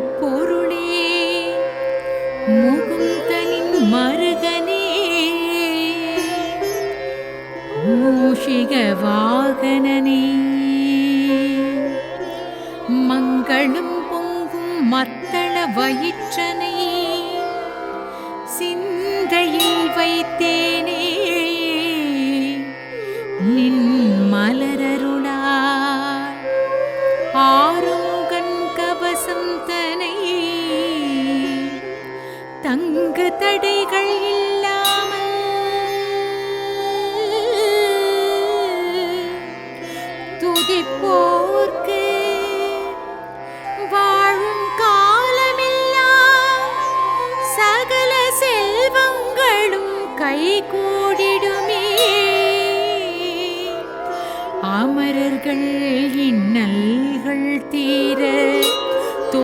பொருளே முகுந்தனின் மருகனே மூஷிக வாகனனே மங்களும் பொங்கும் மத்தள வயிற்றனை சிந்தையில் வைத்தேனே. நின் மலர தங்கு தடைகள் இல்லாமல் துதிப்போர்க்கு வாழும் காலமெல்லாம் சகல செல்வங்களும் கைகூடிடுமே. அமரர்கள் இன்னல்கள் தீர